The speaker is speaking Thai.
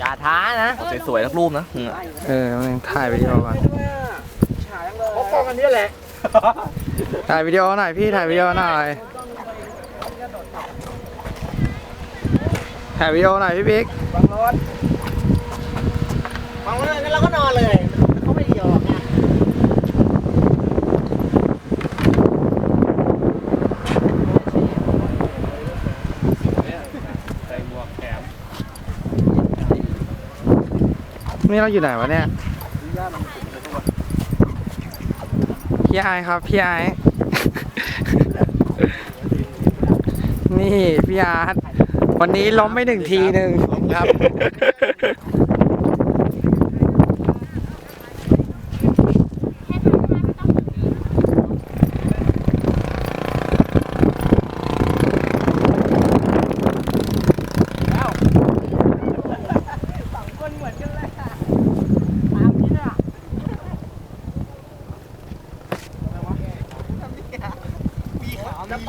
อย่าท้านะสวยๆสักรูปนะอืมเออมึงถ่ายวิดีโอก่อนเพราะกล้องอันนี้แหละ ถ่ายวิดีโอหน่อยพี่ถ่ายวิดีโอหน่อยถ่ายวิดีโอหน่อยพี่บิ๊กฟังรถฟังเลยงั้นเราก็นอนเลยเขาไม่ยอมไง นี่เราอยู่ไหนวะเนี่ยพี่ไอายครับ พี่ไอายนี่พี่อาร์ตวันนี้ล้มไม่หนึ่งทีหนึ่งครับ Áo đầm.